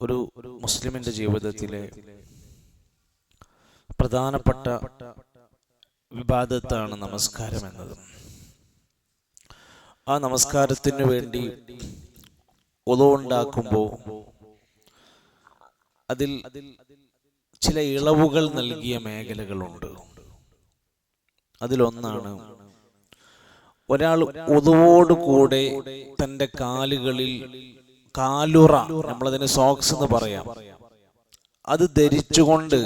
ഒരു മുസ്ലിമിന്റെ ജീവിതത്തിലെ പ്രധാനപ്പെട്ട വിവാദത്താണ് നമസ്കാരം എന്നത്. ആ നമസ്കാരത്തിന് വേണ്ടി ഉളവുണ്ടാക്കുമ്പോൾ അതിൽ ചില ഇളവുകൾ നൽകിയ മേഖലകളുണ്ട്. അതിലൊന്നാണ് ഒരാൾ ഉതുവോടുകൂടെ തന്റെ കാലുകളിൽ കാലുറ നമ്മളതിന് സോക്സ് എന്ന് പറയാം. അത് ധരിച്ചുകൊണ്ട്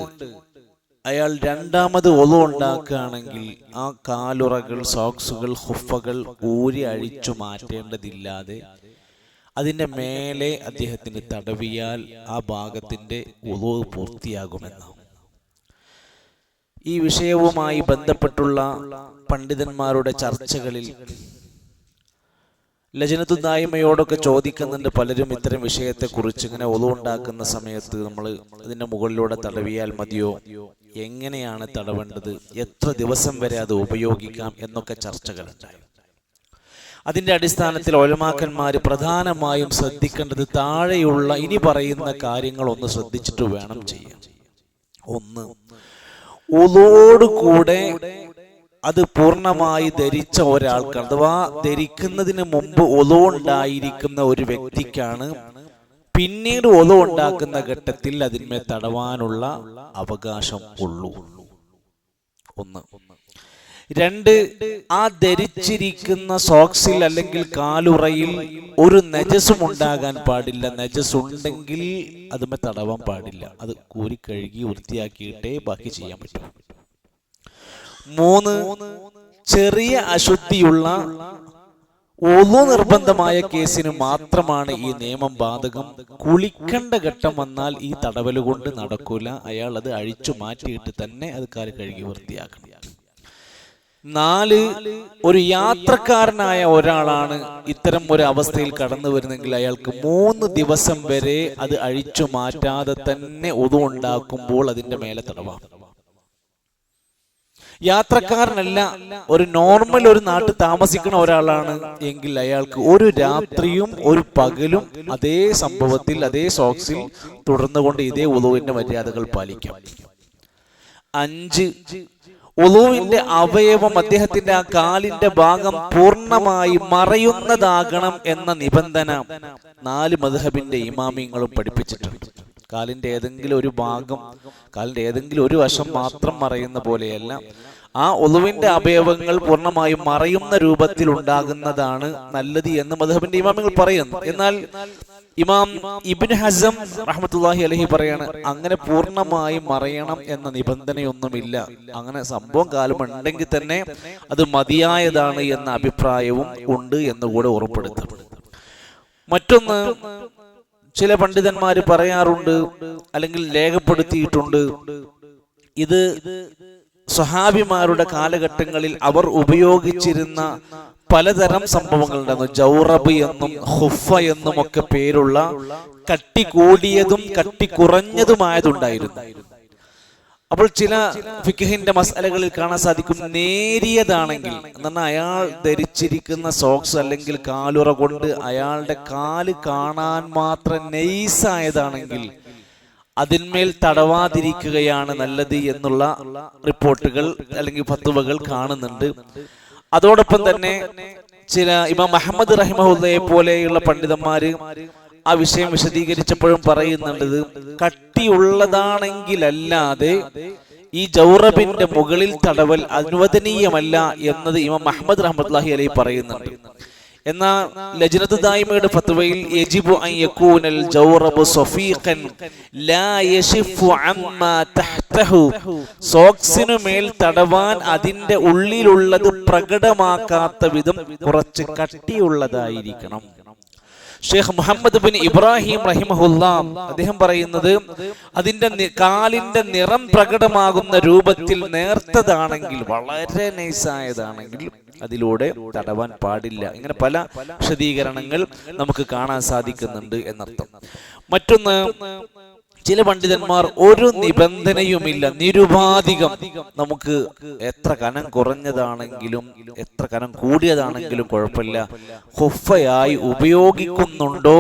അയാൾ രണ്ടാമത് ഒതു ഉണ്ടാക്കുകയാണെങ്കിൽ ആ കാലുറകൾ സോക്സുകൾ ഹുഫകൾ ഊരി അഴിച്ചു മാറ്റേണ്ടതില്ലാതെ അതിന്റെ മേലെ അദ്ദേഹത്തിന് തടവിയാൽ ആ ഭാഗത്തിന്റെ ഒതു പൂർത്തിയാകുമെന്നാണ്. ഈ വിഷയവുമായി ബന്ധപ്പെട്ടുള്ള പണ്ഡിതന്മാരുടെ ചർച്ചകളിൽ ലജനത്തുദായ്മയോടൊക്കെ ചോദിക്കുന്നുണ്ട് പലരും ഇത്തരം വിഷയത്തെക്കുറിച്ച്. ഇങ്ങനെ ഒതുണ്ടാക്കുന്ന സമയത്ത് നമ്മൾ ഇതിന്റെ മുകളിലൂടെ തടവിയാൽ മതിയോ? എങ്ങനെയാണ് തടവേണ്ടത്? എത്ര ദിവസം വരെ അത് ഉപയോഗിക്കാം എന്നൊക്കെ ചർച്ചകളുണ്ടായി. അതിന്റെ അടിസ്ഥാനത്തിൽ ഒലമാക്കന്മാർ പ്രധാനമായും ശ്രദ്ധിക്കേണ്ടത് താഴെയുള്ള ഇനി പറയുന്ന കാര്യങ്ങൾ ഒന്ന് ശ്രദ്ധിച്ചിട്ട് വേണം ചെയ്യാൻ. ഒന്ന് ഉളോടുകൂടെ അത് പൂർണമായി ധരിച്ച ഒരാൾക്ക് അഥവാ ധരിക്കുന്നതിന് മുമ്പ് ഒലോ ഉണ്ടായിരിക്കുന്ന ഒരു വ്യക്തിക്കാണ് പിന്നീട് ഒലോ ഉണ്ടാക്കുന്ന ഘട്ടത്തിൽ അതിന്മേൽ തടവാനുള്ള അവകാശം ഉള്ളൂ. ഒന്ന്. രണ്ട് ആ ധരിച്ചിരിക്കുന്ന സോക്സിൽ അല്ലെങ്കിൽ കാലുറയിൽ ഒരു നജസും ഉണ്ടാകാൻ പാടില്ല. നജസ് ഉണ്ടെങ്കിൽ അതുമേ തടവാൻ പാടില്ല. അത് കൂരി കഴുകി വൃത്തിയാക്കിയിട്ടേ ബാക്കി ചെയ്യാൻ പറ്റും. മൂന്ന് ചെറിയ അശുദ്ധിയുള്ള ഒതു നിർബന്ധമായ കേസിന് മാത്രമാണ് ഈ നിയമം ബാധകം. കുളിക്കേണ്ട ഘട്ടം വന്നാൽ ഈ തടവൽ കൊണ്ട് നടക്കൂല. അയാൾ അത് അഴിച്ചു മാറ്റിയിട്ട് തന്നെ അത് കാൽ കഴുകി വൃത്തിയാക്കണം. നാല് ഒരു യാത്രക്കാരനായ ഒരാളാണ് ഇത്തരം ഒരു അവസ്ഥയിൽ കടന്നു വരുന്നെങ്കിൽ അയാൾക്ക് മൂന്ന് ദിവസം വരെ അത് അഴിച്ചു മാറ്റാതെ തന്നെ ഒതു ഉണ്ടാക്കുമ്പോൾ അതിന്റെ മേലെ തടവാം യാത്രക്കാരനല്ല ഒരു നോർമൽ ഒരു നാട്ടിൽ താമസിക്കുന്ന ഒരാളാണ് എങ്കിൽ അയാൾക്ക് ഒരു രാത്രിയും ഒരു പകലും അതേ സംഭവത്തിൽ അതേ സോക്സിൽ തുടർന്നുകൊണ്ട് ഇതേ ഉളുവിന്റെ മര്യാദകൾ പാലിക്കാം. അഞ്ച് ഉളുവിന്റെ അവയവം അദ്ദേഹത്തിന്റെ ആ കാലിന്റെ ഭാഗം പൂർണമായി മറയുന്നതാകണം എന്ന നിബന്ധന നാല് മധുഹബിന്റെ ഇമാമിങ്ങളും പഠിപ്പിച്ചിട്ടുണ്ട്. കാലിന്റെ ഏതെങ്കിലും ഒരു ഭാഗം കാലിന്റെ ഏതെങ്കിലും ഒരു വശം മാത്രം മറയുന്ന പോലെയല്ല ആ ഒളുവിന്റെ അവയവങ്ങൾ പൂർണമായും മറയുന്ന രൂപത്തിൽ ഉണ്ടാകുന്നതാണ് നല്ലത് എന്ന് മധുഹബിന്റെ ഇമാമികൾ പറയുന്നു. എന്നാൽ ഇമാം ഇബിൻ ഹസം റഹ്മത്തുല്ലാഹി അലഹി പറയാണ് അങ്ങനെ പൂർണമായും മറയണം എന്ന നിബന്ധനയൊന്നുമില്ല. അങ്ങനെ സംഭവം കാലം ഉണ്ടെങ്കിൽ തന്നെ അത് മതിയായതാണ് എന്ന അഭിപ്രായവും ഉണ്ട് എന്നുകൂടെ ഉറപ്പെടുത്തും മറ്റൊന്ന് ചില പണ്ഡിതന്മാർ പറയാറുണ്ട് അല്ലെങ്കിൽ രേഖപ്പെടുത്തിയിട്ടുണ്ട് ഇത് സ്വഹാബിമാരുടെ കാലഘട്ടങ്ങളിൽ അവർ ഉപയോഗിച്ചിരുന്ന പലതരം സംഭവങ്ങളുണ്ടായിരുന്നു ജൗറബ് എന്നും ഹുഫ എന്നും ഒക്കെ പേരുള്ള കട്ടി കൂടിയതും കട്ടി കുറഞ്ഞതുമായതുണ്ടായിരുന്നു. അപ്പോൾ ചില ഫിഖഹിന്റെ മസാലകളിൽ കാണാൻ സാധിക്കും നേരിയതാണെങ്കിൽ എന്നാൽ അയാൾ ധരിച്ചിരിക്കുന്ന സോക്സ് അല്ലെങ്കിൽ കാലുറ കൊണ്ട് അയാളുടെ കാൽ കാണാൻ മാത്രം നെയ്സായതാണെങ്കിൽ അതിന്മേൽ തടവാതിരിക്കുകയാണ് നല്ലത് എന്നുള്ള റിപ്പോർട്ടുകൾ അല്ലെങ്കിൽ ഫത്തുവകൾ കാണുന്നുണ്ട്. അതോടൊപ്പം തന്നെ ചില ഇമാം മുഹമ്മദ് റഹിമഹുല്ലയെ പോലെയുള്ള പണ്ഡിതന്മാര് ആ വിഷയം വിശദീകരിച്ചപ്പോഴും പറയുന്നുണ്ട് കട്ടിയുള്ളതാണെങ്കിലല്ലാതെ ഈ ജൗറബിന്റെ മുകളിൽ തടവൽ അനുവദനീയമല്ല എന്നത് ഇമാം അഹമ്മദ് റഹ്മത്ലാഹി അലൈ പറയുന്നുണ്ട്. എന്നാൽ ലജ്നത്ത് ദായിമയുടെ ഫത്വയിൽ യജിബു അൻ യകൂനൽ ജൗറബു സഫീഖൻ ലാ യശിഫു അമ്മാ തഹ്തഹു. സോക്സിനു മേൽ തടവാൻ അതിന്റെ ഉള്ളിലുള്ളത് പ്രകടമാക്കാത്ത വിധം കുറച്ച് കട്ടിയുള്ളതായിരിക്കണം. ഷെയ്ഖ് മുഹമ്മദ് ബിൻ ഇബ്രാഹിം റഹിമഹുല്ല അദ്ദേഹം പറയുന്നത് അതിന്റെ കാലിന്റെ നിറം പ്രകടമാകുന്ന രൂപത്തിൽ നേർത്തതാണെങ്കിൽ വളരെ നൈസായതാണെങ്കിൽ അതിലൂടെ തടവാൻ പാടില്ല. ഇങ്ങനെ പല വിശദീകരണങ്ങൾ നമുക്ക് കാണാൻ സാധിക്കുന്നുണ്ട് എന്നർത്ഥം. മറ്റൊന്ന് ചില പണ്ഡിതന്മാർ ഒരു നിബന്ധനയുമില്ല. നിരുപാധികം. നമുക്ക് എത്ര കനം കുറഞ്ഞതാണെങ്കിലും എത്ര കനം കൂടിയതാണെങ്കിലും കുഴപ്പമില്ല. ഹുഫയായി ഉപയോഗിക്കുന്നുണ്ടോ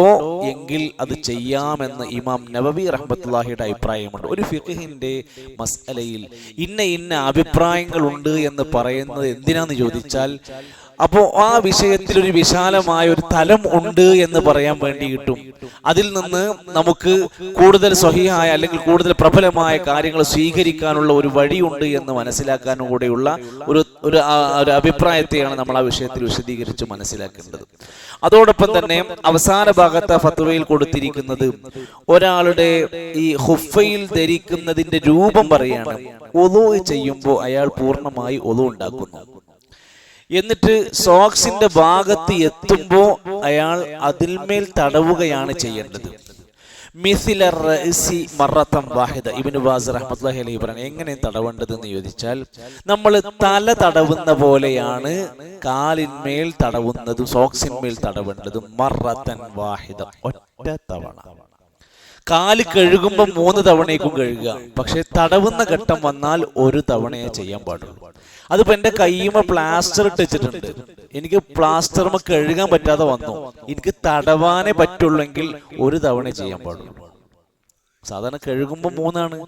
എങ്കിൽ അത് ചെയ്യാമെന്ന് ഇമാം നബബി റഹ്മത്തുല്ലാഹിയുടെ അഭിപ്രായമുണ്ട്. ഒരു ഫിഖിന്റെ മസ്അലയിൽ ഇന്ന ഇന്ന അഭിപ്രായങ്ങളുണ്ട് എന്ന് പറയുന്നത് എന്തിനാന്ന് ചോദിച്ചാൽ അപ്പോൾ ആ വിഷയത്തിൽ ഒരു വിശാലമായ ഒരു തലം ഉണ്ട് എന്ന് പറയാൻ വേണ്ടി കിട്ടും. അതിൽ നിന്ന് നമുക്ക് കൂടുതൽ സ്വഹിയായ അല്ലെങ്കിൽ കൂടുതൽ പ്രബലമായ കാര്യങ്ങൾ സ്വീകരിക്കാനുള്ള ഒരു വഴിയുണ്ട് എന്ന് മനസ്സിലാക്കാനും കൂടെയുള്ള ഒരു ഒരു അഭിപ്രായത്തെയാണ് നമ്മൾ ആ വിഷയത്തിൽ വിശദീകരിച്ച് മനസ്സിലാക്കേണ്ടത്. അതോടൊപ്പം തന്നെ അവസാന ഭാഗത്ത് ഫത്വയിൽ കൊടുത്തിരിക്കുന്നത് ഒരാളുടെ ഈ ഹുഫയിൽ ധരിക്കുന്നതിന്റെ രൂപം പറയാണ്. ഒതു ചെയ്യുമ്പോൾ അയാൾ പൂർണമായി ഒതു ഉണ്ടാക്കുന്നു. എന്നിട്ട് സോക്സിന്റെ ഭാഗത്ത് എത്തുമ്പോൾ അയാൾ അതിന്മേൽ തടവുകയാണ് ചെയ്യേണ്ടത്. മിസിലർ മറത്തം വാഹിദ. ഇബ്നു ബാസ് റഹ്മത്തുള്ളാഹി അലൈഹി പറഞ്ഞു എങ്ങനെ തടവേണ്ടത് എന്ന് ചോദിച്ചാൽ നമ്മൾ തല തടവുന്ന പോലെയാണ് കാലിന്മേൽ തടവുന്നതും സോക്സിന്മേൽ തടവേണ്ടതും മറത്തൻ വാഹിദ. ഒറ്റ തവണ. കാൽ കഴുകുമ്പോൾ മൂന്ന് തവണയേക്കും കഴുകുക. പക്ഷെ തടവുന്ന ഘട്ടം വന്നാൽ ഒരു തവണയേ ചെയ്യാൻ പാടുള്ളൂ. അതിപ്പോ എന്റെ കൈമ പ്ലാസ്റ്റർ ഇട്ട് വെച്ചിട്ടുണ്ട് എനിക്ക് പ്ലാസ്റ്റർമ കഴുകാൻ പറ്റാതെ വന്നു. എനിക്ക് തടവാനേ പറ്റുള്ളെങ്കിൽ ഒരു തവണ ചെയ്യാൻ പാടുള്ളൂ. സാധാരണ കഴുകുമ്പോൾ മൂന്നാണ്.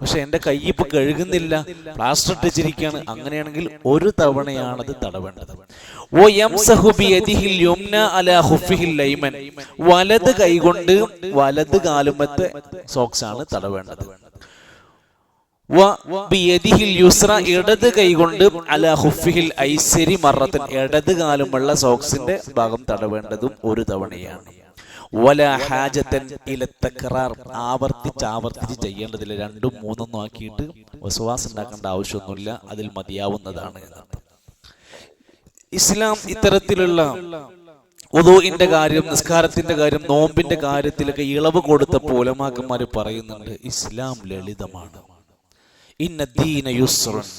പക്ഷെ എന്റെ കൈ ഇപ്പൊ കഴുകുന്നില്ല. പ്ലാസ്റ്റർ ഇട്ടിച്ചിരിക്കുകയാണ് അങ്ങനെയാണെങ്കിൽ ഒരു തവണയാണ് അത് തടവേണ്ടത്. ഓ എം സഹുബി യുംന അലാ ഹുഫിഹിൽ ലൈമൻ. വലത് കൈകൊണ്ട് സോക്സ് ആണ് തടവേണ്ടത്. ഇടത് കൈകൊണ്ട് അല ഹുഫിഹിൽ ഐസരി മറത്തൻ ഇടത് കാലുമുള്ള സോക്സിന്റെ ഭാഗം തടവേണ്ടതും ഒരു തവണയാണ്. വല ഹാജത്തൻ ഇലത്തക്കറാർ ആവർത്തിച്ച് ആവർത്തിച്ച് ചെയ്യേണ്ടതില്ല. രണ്ടും മൂന്നൊന്നും ആക്കിയിട്ട് വസുവാസം ഉണ്ടാക്കേണ്ട ആവശ്യമൊന്നുമില്ല. അതിൽ മതിയാവുന്നതാണ് ഇസ്ലാം ഇത്തരത്തിലുള്ള ഉദൂഇന്റെ കാര്യം നിസ്കാരത്തിന്റെ കാര്യം നോമ്പിന്റെ കാര്യത്തിലൊക്കെ ഇളവ് കൊടുത്ത പോലമാക്കന്മാര് പറയുന്നുണ്ട് ഇസ്ലാം ലളിതമാണ്.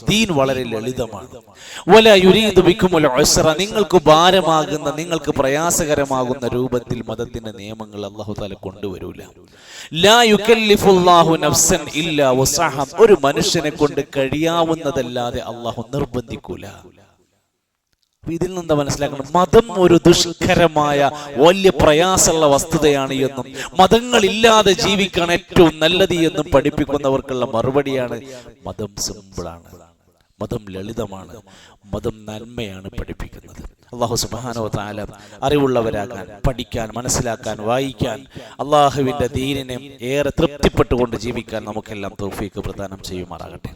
ദീൻ വളരെ ലളിതമാണ്. വല നിങ്ങൾക്ക് ഭാരമാകുന്ന നിങ്ങൾക്ക് പ്രയാസകരമാകുന്ന രൂപത്തിൽ മതത്തിന്റെ നിയമങ്ങൾ അള്ളാഹു താല കൊണ്ടുവരൂല. ലാ യുക്കല്ലിഫുല്ലാഹു നഫ്സൻ വസഹ. ഒരു മനുഷ്യനെ കൊണ്ട് കഴിയാവുന്നതല്ലാതെ അള്ളാഹു നിർബന്ധിക്കൂല. ഇതിൽ നിന്ന് മനസ്സിലാക്കണം. മതം ഒരു ദുഷ്കരമായ വലിയ പ്രയാസമുള്ള വസ്തുതയാണ് എന്നും മതങ്ങളില്ലാതെ ജീവിക്കാൻ ഏറ്റവും നല്ലത് എന്നും പഠിപ്പിക്കുന്നവർക്കുള്ള മറുപടിയാണ് മതം സിമ്പിളാണ് മതം ലളിതമാണ്. മതം നന്മയാണ് പഠിപ്പിക്കുന്നത്. അള്ളാഹു സുബാനോ താല അറിവുള്ളവരാകാൻ പഠിക്കാൻ മനസ്സിലാക്കാൻ വായിക്കാൻ അള്ളാഹുവിന്റെ ദീനിനെ ഏറെ തൃപ്തിപ്പെട്ടുകൊണ്ട് ജീവിക്കാൻ നമുക്കെല്ലാം തൗഫീക്ക് പ്രദാനം ചെയ്യുമാറാകട്ടെ.